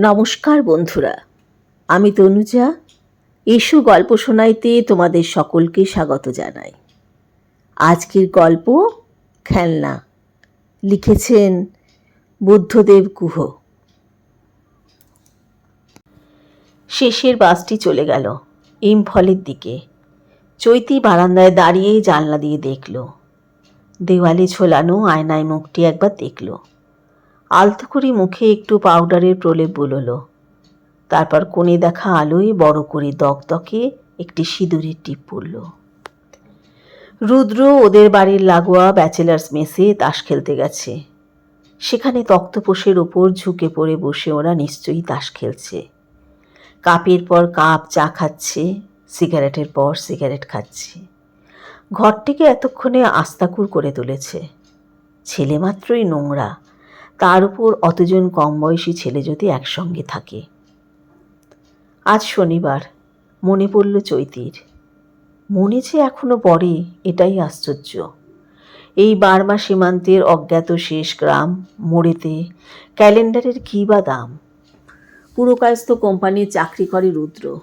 নমস্কার বন্ধুরা, আমি তনুজা। এসো গল্প শোনাইতে তোমাদের সকলকে স্বাগত জানাই। আজকের গল্প খেলনা, লিখেছেন বুদ্ধদেব গুহ। শেষের বাসটি চলে গেল ইমফলের দিকে। চৈতি বারান্দায় দাঁড়িয়ে জানলা দিয়ে দেখল। দেওয়ালে ঝোলানো আয়নায় মুখটি একবার দেখল। আলতো করে মুখে একটু পাউডারের প্রলেপ বুলোলো। তারপর কোণে দেখা আলোয় বড় করে দকদকে একটি সিঁদুরের টিপ পড়ল। রুদ্র ওদের বাড়ির লাগোয়া ব্যাচেলার্স মেসে তাস খেলতে গেছে। সেখানে তক্তপোষের ওপর ঝুঁকে পড়ে বসে ওরা নিশ্চয়ই তাস খেলছে। কাপের পর কাপ চা খাচ্ছে, সিগারেটের পর সিগারেট খাচ্ছে। ঘরটিকে এতক্ষণে আস্তাকুর করে তুলেছে। ছেলে মাত্রই নোংরা তার উপর অতজন কম বয়সী ছেলে যদি একসঙ্গে থাকে। আজ শনিবার, মনে পড়ল চৈতির। মনে যে এখনও পড়ে, এটাই আশ্চর্য। এই বার্মা সীমান্তের অজ্ঞাত শেষ গ্রাম, মোড়েতে ক্যালেন্ডারের কী বা দাম? পুরকায়স্থ কোম্পানির চাকরি করে রুদ্র।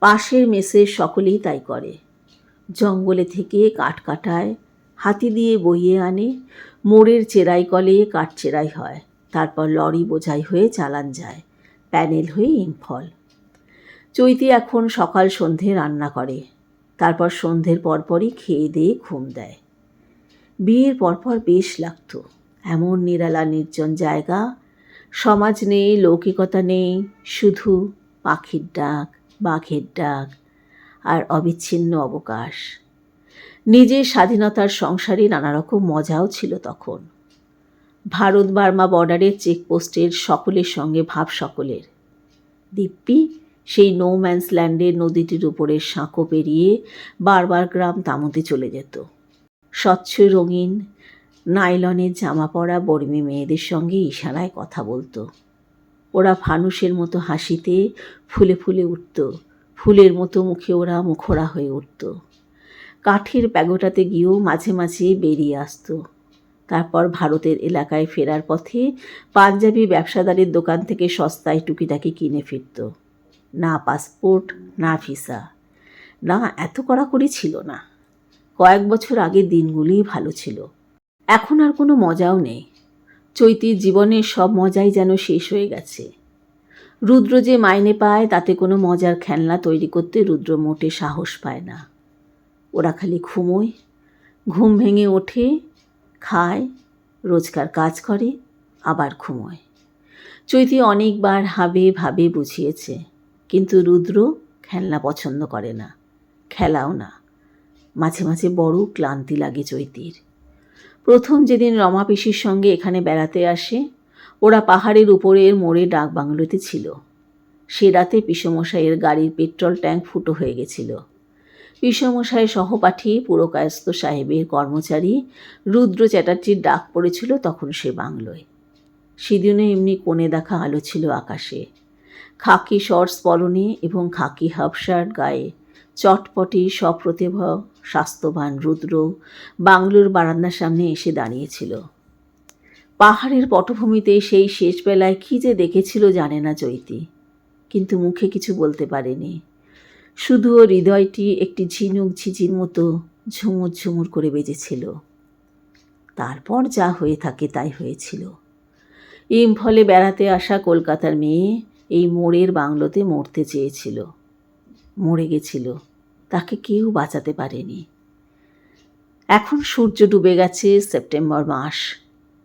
পাশের মেসের সকলেই তাই করে। জঙ্গলে থেকে কাঠ কাটায় হাতি দিয়ে বইয়ে আনে। মোড়ের চেরাই কলে কাঠ চেরাই হয়। তারপর লরি বোঝাই হয়ে চালান যায়। প্যানেল হয়ে ইম্ফল চৈতি এখন সকাল সন্ধে রান্না করে। তারপর সন্ধ্যের পরপরই খেয়ে দিয়ে ঘুম দেয়। বিয়ের পরপর বেশ লাগতো। এমন নিরালা নির্জন জায়গা। সমাজ নেই, লৌকিকতা নেই, শুধু পাখির ডাক, বাঘের ডাক, আর অবিচ্ছিন্ন অবকাশ। নিজের স্বাধীনতার সংসারে নানা রকম মজাও ছিল তখন। ভারত বার্মা বর্ডারের চেকপোস্টের সকলের সঙ্গে ভাব সকলের। দিব্যি সেই ম্যান্স ল্যান্ডের নদীটির উপরে সাঁকো পেরিয়ে বারবার গ্রাম তামুতে চলে যেত। স্বচ্ছ, রঙিন, নাইলনের জামা পরা বর্মী মেয়েদের সঙ্গে ইশারায় কথা বলতো। ওরা ফানুসের মতো হাসিতে ফুলে ফুলে উঠত। ফুলের মতো মুখে ওরা মুখরা হয়ে উঠত। কাঠের প্যাগোটাতে গিয়েও মাঝে মাঝে বেরিয়ে আসতো। তারপর ভারতের এলাকায় ফেরার পথে পাঞ্জাবি ব্যবসাদারের দোকান থেকে সস্তায় টুকিটাকি কিনে ফিরত। না পাসপোর্ট, না ভিসা। না, এত কড়াকড়ি ছিল না। কয়েক বছর আগে দিনগুলিই ভালো ছিল। এখন আর কোনো মজাও নেই। চৈতির জীবনের সব মজাই যেন শেষ হয়ে গেছে। রুদ্র যে মাইনে পায়, তাতে কোনো মজার খেলনা তৈরি করতে রুদ্র মোটে সাহস পায় না। ওরা খালি ঘুমোয়। ঘুম ভেঙে ওঠে, খায়, রোজকার কাজ করে, আবার ঘুমোয়। চৈতি অনেকবার হাবে ভাবে বুঝিয়েছে, কিন্তু রুদ্র খেলনা পছন্দ করে না, খেলাও না। মাঝে মাঝে বড় ক্লান্তি লাগে চৈতির। প্রথম যেদিন রমা পিসির সঙ্গে এখানে বেড়াতে আসে, ওরা পাহাড়ের উপরের মোড়ে ডাক বাংলোতে ছিল। সে রাতে পিসমশাইয়ের গাড়ির পেট্রোল ট্যাঙ্ক ফুটো হয়ে গেছিল। পিসমশাই সহপাঠী, পুরকায়স্থ সাহেবের কর্মচারী, রুদ্র চ্যাটার্জির ডাক পড়েছিল তখন সে বাংলোয়। সেদিনে এমনি কোণে দেখা আলো ছিল আকাশে। খাকি শর্টস পরনে এবং খাকি হাফ শার্ট গায়ে চটপটি সপ্রতিভ, স্বাস্থ্যবান রুদ্র বাংলোর বারান্দার সামনে এসে দাঁড়িয়েছিল। পাহাড়ের পটভূমিতে সেই শেষবেলায় কী যে দেখেছিল জানে না চৈতি, কিন্তু মুখে কিছু বলতে পারেনি। শুধু ওর হৃদয়টি একটি ঝিনুক ঝিঝির মতো ঝুমুর ঝুমুর করে বেজেছিল। তারপর যা হয়ে থাকে তাই হয়েছিল। ইম্ফলে বেড়াতে আসা কলকাতার মেয়ে এই মোড়ের বাংলোতে মরতে চেয়েছিল। মরে গেছিল। তাকে কেউ বাঁচাতে পারেনি। এখন সূর্য ডুবে গেছে সেপ্টেম্বর মাস।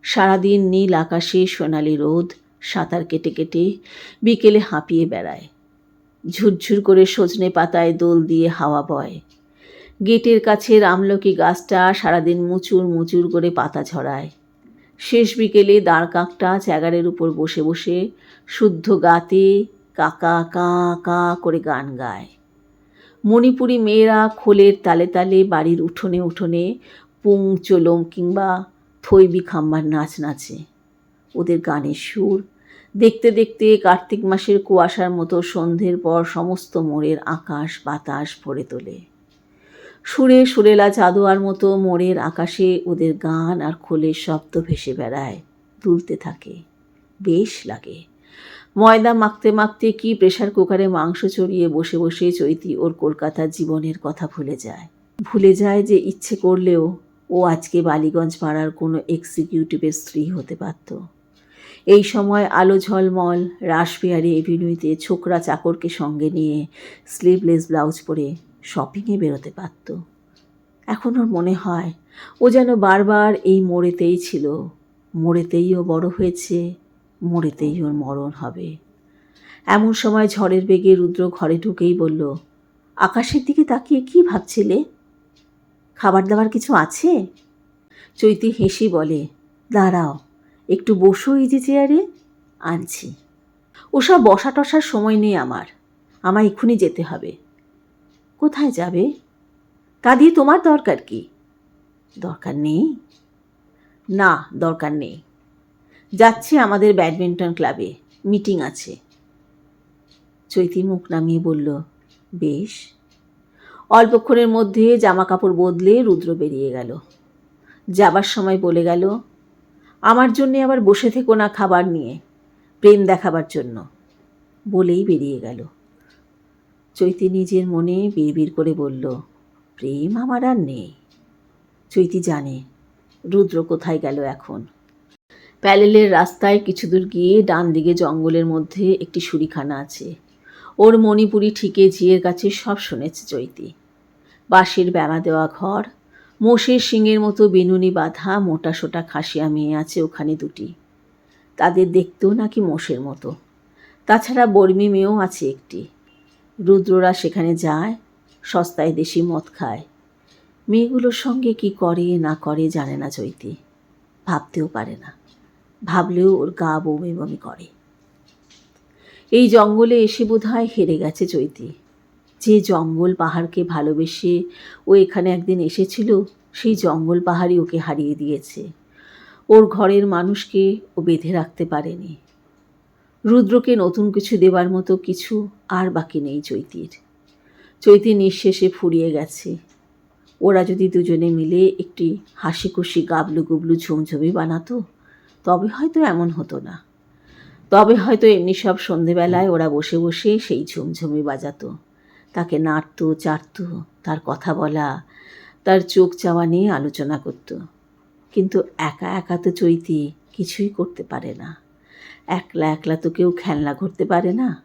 সারাদিন নীল আকাশে সোনালি রোদ সাঁতার কেটে কেটে বিকেলে হাঁপিয়ে বেড়ায়। ঝুরঝুর করে সজনে পাতায় দোল দিয়ে হাওয়া বয়। গেটের কাছে রামলকি গাছটা সারাদিন মুচুর মুচুর করে পাতা ঝরায়। শেষ বিকেলে দাঁড় কাকটা চ্যাগারের উপর বসে বসে শুদ্ধ গাতে কাকা কা কা করে গান গায়। মণিপুরি মেয়েরা খোলের তালে তালে বাড়ির উঠোনে উঠোনে পুং চোলম কিংবা থৈবি খাম্বার নাচ নাচে। ওদের গানের সুর দেখতে দেখতে কার্তিক মাসের কুয়াশার মতো সন্ধ্যের পর সমস্ত মোড়ের আকাশ বাতাস ভরে তোলে। সুরে সুরেলা চাদোয়ার মতো মোড়ের আকাশে ওদের গান আর খোলের শব্দ ভেসে বেড়ায়, দুলতে থাকে। বেশ লাগে। ময়দা মাখতে মাখতে কি প্রেশার কুকারে মাংস চড়িয়ে বসে বসে চৈতি ওর কলকাতার জীবনের কথা ভুলে যায়। ভুলে যায় যে ইচ্ছে করলেও ও আজকে বালিগঞ্জ পাড়ার কোনো এক্সিকিউটিভের স্ত্রী হতে পারত। এই সময় আলো ঝলমল, রাসবিহারি এভিনিউতে ছোকরা চাকরকে সঙ্গে নিয়ে স্লিভলেস ব্লাউজ পরে শপিংয়ে বেরোতে পারত। এখন ওর মনে হয়, ও যেন বারবার এই মোড়েতেই ছিল। মোড়েতেই ও বড় হয়েছে, মোড়েতেই ওর মরণ হবে। এমন সময় ঝড়ের বেগে রুদ্র ঘরে ঢুকেই বলল, আকাশের দিকে তাকিয়ে কি ভাবছিলে? খাবার দাবার কিছু আছে? চৈতি হেসে বলে, দাঁড়াও একটু বসো যে চেয়ারে, আনছি। ওসব বসা টসার সময় নেই আমার, আমায় এক্ষুনি যেতে হবে। কোথায় যাবে? তা দিয়ে তোমার দরকার কি? দরকার নেই? না, দরকার নেই। যাচ্ছি আমাদের ব্যাডমিন্টন ক্লাবে, মিটিং আছে। চৈতি মুখ নামিয়ে বলল, বেশ। অল্পক্ষণের মধ্যে জামা কাপড় বদলে রুদ্র বেরিয়ে গেল। যাবার সময় বলে গেল আমার জন্যে আবার বসে থেকো না খাবার নিয়ে। প্রেম দেখাবার জন্য। বলেই বেরিয়ে গেল। চৈতি নিজের মনে বিড়বিড় করে বলল, প্রেম আমার আর নেই। চৈতি জানে, রুদ্র কোথায় গেল এখন। প্যালেলের রাস্তায় কিছু দূর গিয়ে ডান দিকে জঙ্গলের মধ্যে একটি সুরিখানা আছে। ওর মণিপুরি ঠিকে ঝিয়ের কাছে সব শুনেছে চৈতি। বাঁশের বেড়া দেওয়া ঘর মোষের শিঙের মতো বেনুনি বাঁধা মোটা সোটা খাসিয়া মেয়ে আছে ওখানে দুটি। তাদের দেখতেও নাকি মোষের মতো। তাছাড়া বর্মি মেয়েও আছে একটি। রুদ্ররা সেখানে যায়, সস্তায় দেশি মদ খায়। মেয়েগুলোর সঙ্গে কি করে, না করে জানে না চৈতি। ভাবতেও পারে না। ভাবলেও ওর গা বমি বমি করে। এই জঙ্গলে এসে বোধহয় হেরে গেছে চৈতি। যে জঙ্গল পাহাড়কে ভালোবেসে ও এখানে একদিন এসেছিল, সেই জঙ্গল পাহাড়ই ওকে হারিয়ে দিয়েছে। ওর ঘরের মানুষকে ও বেঁধে রাখতে পারেনি। রুদ্রকে নতুন কিছু দেবার মতো কিছু আর বাকি নেই চৈতির। চৈতি নিঃশেষে ফুরিয়ে গেছে। ওরা যদি দুজনে মিলে একটি হাসি খুশি গাবলু গুবলু ঝুমঝুমি বানাতো, তবে হয়তো এমন হতো না। তবে হয়তো এমনি সব সন্ধেবেলায় ওরা বসে বসে সেই ঝুমঝুমি বাজাতো। তাকে নাড়তো, চাটতো, তার কথা বলা, তার চোখ চাওয়া নিয়ে আলোচনা করত। কিন্তু একা একা তো চৈতি কিছুই করতে পারে না। একলা একলা তো কেউ খেলনা করতে পারে না।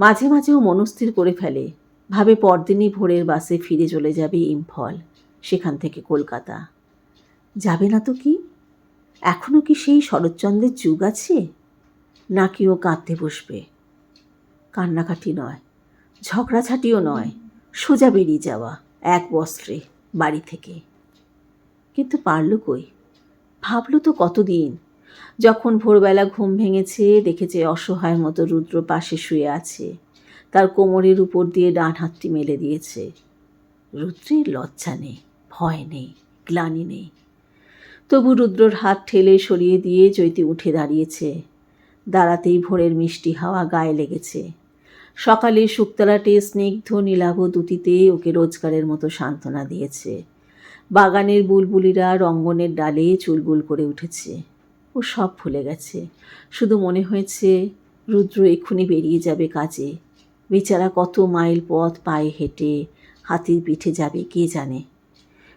মাঝে মাঝেও মনস্থির করে ফেলে। ভাবে পরদিনই ভোরের বাসে ফিরে চলে যাবে ইম্ফল, সেখান থেকে কলকাতা। যাবে না তো কি? এখনও কি সেই শরৎচন্দ্রের যুগ আছে? নাকি ও কাঁদতে বসবে? কান্নাকাটি নয়। ঝগড়াঝাটিও নয়, সোজা বেরিয়ে যাওয়া এক বস্ত্রে বাড়ি থেকে। কিন্তু পারল কই? ভাবল তো কতদিন, যখন ভোরবেলা ঘুম ভেঙেছে, দেখেছে অসহায় মতো রুদ্র পাশে শুয়ে আছে, তার কোমরের উপর দিয়ে ডান হাতটি মেলে দিয়েছে। রুদ্রের লজ্জা নেই, ভয় নেই, গ্লানি নেই। তবু রুদ্রর হাত ঠেলে সরিয়ে দিয়ে চৈতি উঠে দাঁড়িয়েছে। দাঁড়াতেই ভোরের মিষ্টি হাওয়া গায়ে লেগেছে। সকালে শুকতলাটে স্নিগ্ধ নীলাভ দুটিতে ওকে রোজগারের মতো সান্ত্বনা দিয়েছে। বাগানের বুলবুলিরা রঙ্গনের ডালে চুলবুল করে উঠেছে। ও সব ভুলে গেছে। শুধু মনে হয়েছে, রুদ্র এক্ষুনি বেরিয়ে যাবে কাজে। বেচারা কত মাইল পথ পায়ে হেঁটে হাতির পিঠে যাবে, কে জানে?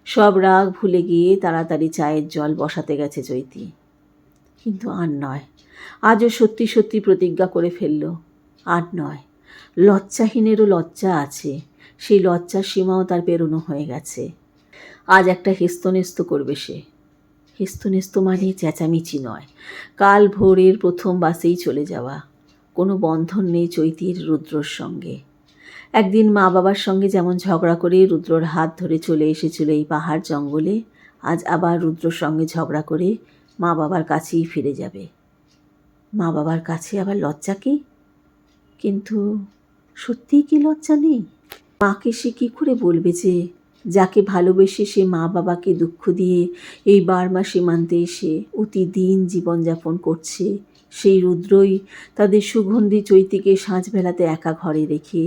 সব রাগ ভুলে গিয়ে তাড়াতাড়ি চায়ের জল বসাতে গেছে চৈতি। কিন্তু আর নয়। আজও সত্যি সত্যি প্রতিজ্ঞা করে ফেলল, আর নয়। লজ্জাহীনেরও লজ্জা আছে। সেই লজ্জার সীমাও তার পেরোনো হয়ে গেছে। আজ একটা হেস্তনেস্ত করবে সে। হেস্তনেস্ত মানে চেঁচামেচি নয়। কাল ভোরের প্রথম বাসেই চলে যাওয়া। কোনো বন্ধন নেই চৈতির রুদ্রর সঙ্গে। একদিন মা বাবার সঙ্গে যেমন ঝগড়া করে রুদ্রর হাত ধরে চলে এসেছিল এই পাহাড় জঙ্গলে, আজ আবার রুদ্রর সঙ্গে ঝগড়া করে মা বাবার কাছেই ফিরে যাবে। মা বাবার কাছে আবার লজ্জা কি? কিন্তু সত্যিই কি লজ্জা নেই? মাকে সে কী করে বলবে যে, যাকে ভালোবেসে সে মা বাবাকে দুঃখ দিয়ে এই বার্মা সীমান্তে এসে অতি দিন জীবনযাপন করছে, সেই রুদ্রই তাদের সুগন্ধি চৈতিকে সাঁঝবেলাতে একা ঘরে রেখে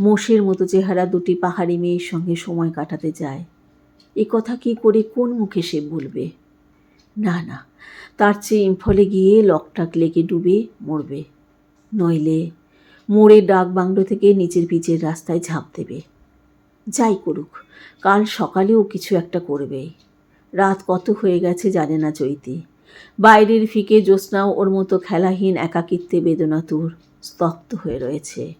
মোষের মতো চেহারা দুটি পাহাড়ি মেয়ের সঙ্গে সময় কাটাতে যায়। এ কথা কি করে কোন মুখে সে বলবে? না না, তার চেয়ে ইম্ফলে গিয়ে লকটাক লেগে ডুবে মরবে। নইলে মোড়ের ডাক বাংলো থেকে নিচের পিচের রাস্তায় ঝাঁপ দেবে। যাই করুক, কাল সকালেও কিছু একটা করবে। রাত কত হয়ে গেছে জানে না চৈতি। বাইরের ফিকে জ্যোৎস্নাও ওর মতো খেলাহীন, একাকিত্বে বেদনাতুর স্তব্ধ হয়ে রয়েছে।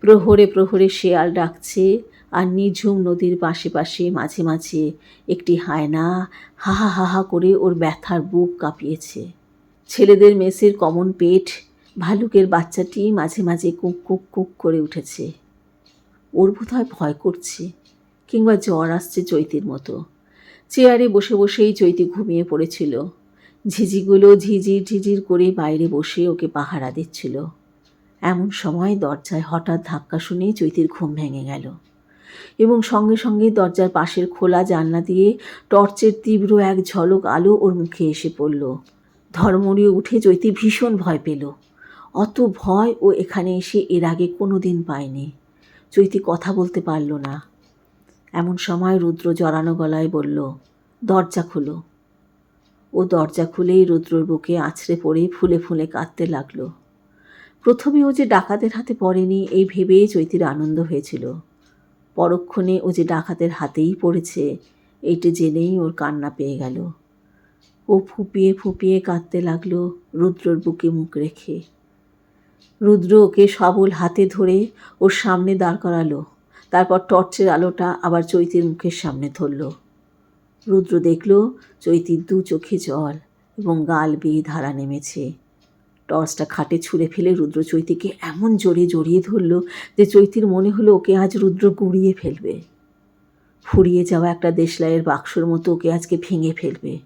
প্রহরে প্রহরে শেয়াল ডাকছে আর নিঝুম নদীর পাশে পাশে মাঝে মাঝে একটি হায়না হাহা হাহা করে ওর ব্যথার বুক কাঁপিয়েছে। ছেলেদের মেসের কমন পেট ভালুকের বাচ্চাটি মাঝে মাঝে কুক কুক কুক করে উঠেছে। ওর বোধহয় ভয় করছে, কিংবা জ্বর আসছে চৈতির মতো। চেয়ারে বসে বসেই চৈতি ঘুমিয়ে পড়েছিল। ঝিঝিগুলো ঝিঝির ঝিঝির করে বাইরে বসে ওকে পাহারা দিচ্ছিল। এমন সময় দরজায় হঠাৎ ধাক্কা শুনে চৈতির ঘুম ভেঙে গেল এবং সঙ্গে সঙ্গে দরজার পাশের খোলা জানলা দিয়ে টর্চের তীব্র এক ঝলক আলো ওর মুখে এসে পড়ল। ধর্মড়িয়ে উঠে চৈতি ভীষণ ভয় পেল। অত ভয় ও এখানে এসে এর আগে কোনো দিন পায়নি। চৈতি কথা বলতে পারল না। এমন সময় রুদ্র জড়ানো গলায় বলল, দরজা খুলো। ও দরজা খুলেই রুদ্রর বুকে আছড়ে পড়ে ফুলে ফুলে কাঁদতে লাগল। প্রথমে ও যে ডাকাতের হাতে পড়েনি, এই ভেবেই চৈতির আনন্দ হয়েছিল। পরক্ষণে ও যে ডাকাতের হাতেই পড়েছে, এইটি জেনেই ওর কান্না পেয়ে গেল। ও ফুপিয়ে ফুপিয়ে কাঁদতে লাগল রুদ্রর বুকে মুখ রেখে। রুদ্র ওকে সবল হাতে ধরে ওর সামনে দাঁড় করালো। তারপর টর্চের আলোটা আবার চৈতির মুখের সামনে ধরল। রুদ্র দেখল চৈতির দু চোখে জল এবং গাল বেয়ে ধারা নেমেছে। টর্চটা খাটে ছুঁড়ে ফেলে রুদ্র চৈতিকে এমন জোরে জড়িয়ে ধরল যে চৈতির মনে হলো ওকে আজ রুদ্র গুঁড়িয়ে ফেলবে। ফুরিয়ে যাওয়া একটা দেশলাইয়ের বাক্সর মতো ওকে আজকে ভেঙে ফেলবে।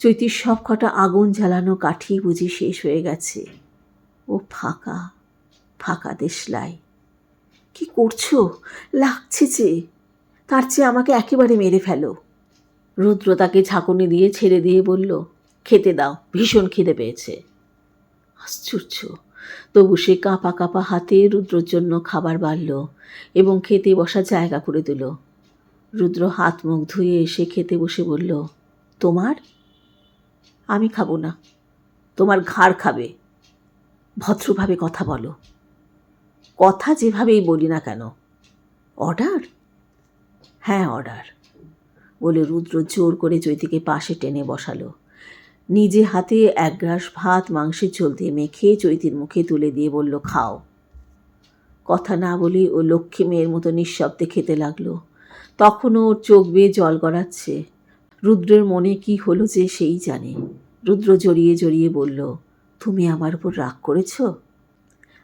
চৈতির সব কটা আগুন জ্বালানো কাঠি বুঝি শেষ হয়ে গেছে। ও ফাঁকা ফাঁকা দেশলাই। কি করছ? লাগছে যে, তার চেয়ে আমাকে একেবারে মেরে ফেলো। রুদ্র তাকে ঝাঁকুনি দিয়ে ছেড়ে দিয়ে বলল, খেতে দাও, ভীষণ খিদে পেয়েছে। আশ্চর্য। তবু সে কাঁপা কাঁপা হাতে রুদ্রর জন্য খাবার বাড়ল এবং খেতে বসার জায়গা করে দিল। রুদ্র হাত মুখ ধুয়ে এসে খেতে বসে বলল, তোমার? আমি খাব না। তোমার ঘাড় খাবে। ভদ্রভাবে কথা বলো। কথা যেভাবেই বলি না কেন। অর্ডার? হ্যাঁ অর্ডার। বলে রুদ্র জোর করে চৈতিকে পাশে টেনে বসালো। নিজে হাতে এক গ্রাস ভাত, মাংসের ঝোল দিয়ে মেখে চৈতির মুখে তুলে দিয়ে বলল, খাও। কথা না বলে ও লক্ষ্মী মেয়ের মতো নিঃশব্দে খেতে লাগল। তখনও ওর চোখ বেয়ে জল গড়াচ্ছে। রুদ্রের মনে কি হলো যে সেই জানে। রুদ্র জড়িয়ে জড়িয়ে বলল তুমি আমার উপর রাগ করেছ?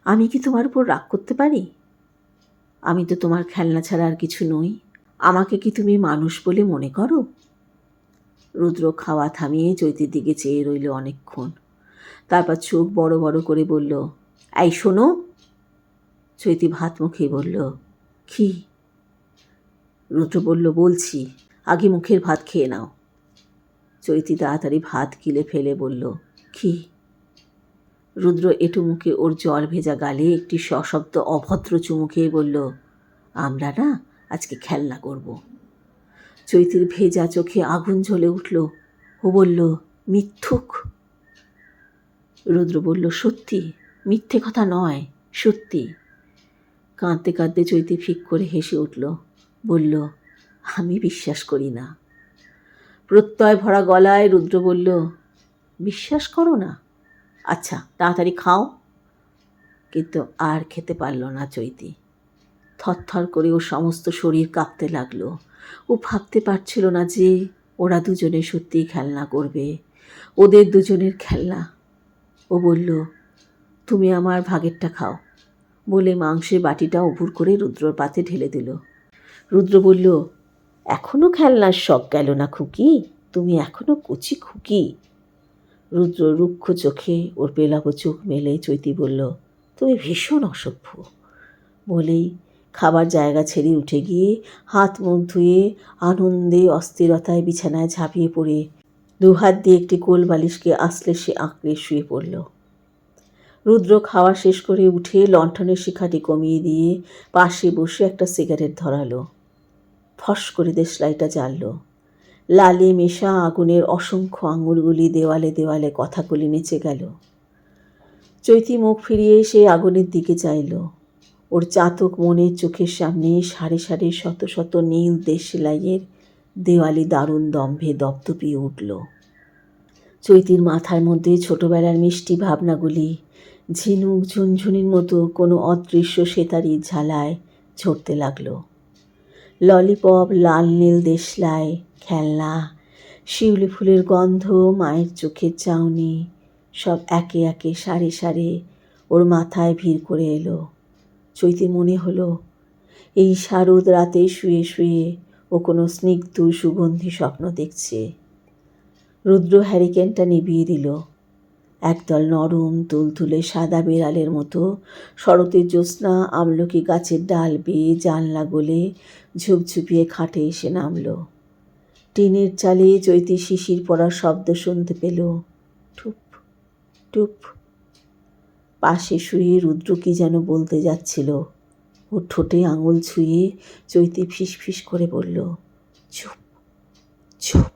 আমি কি তোমার উপর রাগ করতে পারি? আমি তো তোমার খেলনা ছাড়া আর কিছু নই। আমাকে কি তুমি মানুষ বলে মনে করো? রুদ্র খাওয়া থামিয়ে চৈতির দিকে চেয়ে রইল অনেকক্ষণ। তারপর চোখ বড় বড় করে বলল, এই, শোনো। চৈতি ভাত মুখে বলল, কি? রুদ্র বলল, বলছি, আগে মুখের ভাত খেয়ে নাও। চৈতি তাড়াতাড়ি ভাত গিলে ফেলে বলল, কি? রুদ্র এটু মুখে ওর জল ভেজা গালে একটি সশব্দ অভদ্র চুমু খেয়ে বলল, আমরা না আজকে খেলনা করব। চৈতির ভেজা চোখে আগুন জ্বলে উঠল। ও বলল, মিথ্যুক। রুদ্র বলল, সত্যি, মিথ্যে কথা নয়, সত্যি। কাঁদতে কাঁদতে চৈতি ফিক করে হেসে উঠল, বলল, আমি বিশ্বাস করি না। প্রত্যয় ভরা গলায় রুদ্র বলল, বিশ্বাস করো না। আচ্ছা তাড়াতাড়ি খাও। কিন্তু আর খেতে পারল না চৈতি। থরথর করে ও সমস্ত শরীর কাঁপতে লাগল। ও ভাবতে পারছিল না যে ওরা দুজনে সত্যিই খেলনা করবে। ওদের দুজনের খেলনা। ও বলল, তুমি আমার ভাগেরটা খাও। বলে মাংসের বাটিটা উপুর করে রুদ্রর পাতে ঢেলে দিল। রুদ্র বলল এখনও খেলনার শখ গেল না খুকি? তুমি এখনও কচি খুকি? রুদ্র রুক্ষ চোখে ওর পেলাবো চোখ মেলে চৈতি বলল, তুমি ভীষণ অসভ্য। বলেই খাবার জায়গা ছেড়ে উঠে গিয়ে হাত মুখ ধুয়ে আনন্দে অস্থিরতায় বিছানায় ঝাঁপিয়ে পড়ে দুহাত দিয়ে একটি কোল বালিশকে আসলে সে আঁকড়ে শুয়ে পড়ল। রুদ্র খাওয়া শেষ করে উঠে লণ্ঠনের শিখাটি কমিয়ে দিয়ে পাশে বসে একটা সিগারেট ধরালো। ফস করে দেশলাইটা জ্বালল। লালে মেশা আগুনের অসংখ্য আঙুলগুলি দেওয়ালে দেওয়ালে কথাগুলি নেচে গেল। চৈতি মুখ ফিরিয়ে সে আগুনের দিকে চাইল। ওর চাতক মনের চোখের সামনে সারি সারি শত শত নীল দেশ সেলাইয়ের দেওয়ালি দারুণ দম্ভে দপদপিয়ে উঠল। চৈতির মাথার মধ্যে ছোটবেলার মিষ্টি ভাবনাগুলি, ঝিনুক ঝুনঝুনির মতো কোনো অদৃশ্য সেতারির ঝালায় ঝরতে লাগল। ললিপপ, লাল নীল দেশলাই খেলনা, শিউলি ফুলের গন্ধ মায়ের চোখের চাউনি, সব একে একে সারে সারে ওর মাথায় ভিড় করে এলো। চৈতি মনে হলো, এই শারদ রাতে শুয়ে শুয়ে ও কোনো স্নিগ্ধ সুগন্ধি স্বপ্ন দেখছে। রুদ্র হ্যারিকেনটা নিভিয়ে দিল। একদল নরম, তুলতুলে সাদা বেড়ালের মতো শরতের জ্যোৎস্না আমলকি গাছের ডাল বেয়ে জানলা গলে ঝুপঝুপিয়ে খাটে এসে নামলো। টিনের চালে চৈতি শিশির পড়ার শব্দ শুনতে পেল। টুপ টুপ পাশে শুয়ে রুদ্র কি যেন বলতে যাচ্ছিল। ওর ঠোঁটে আঙুল ছুঁয়ে চৈতি ফিস ফিস করে বলল চুপ চুপ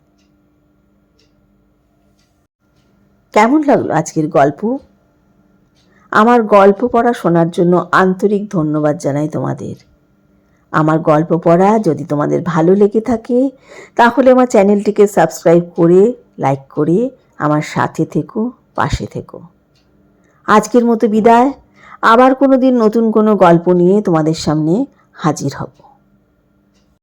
কেমন লাগল আজকের গল্প? আমার গল্প পড়া শোনার জন্য আন্তরিক ধন্যবাদ জানাই তোমাদের। আমার গল্প পড়া যদি তোমাদের ভালো লেগে থাকে, তাহলে আমার চ্যানেলটিকে সাবস্ক্রাইব করে, লাইক করে আমার সাথে থেকো, পাশে থেকো। আজকের মতো বিদায়। আবার কোনো দিন নতুন কোনো গল্প নিয়ে তোমাদের সামনে হাজির হব।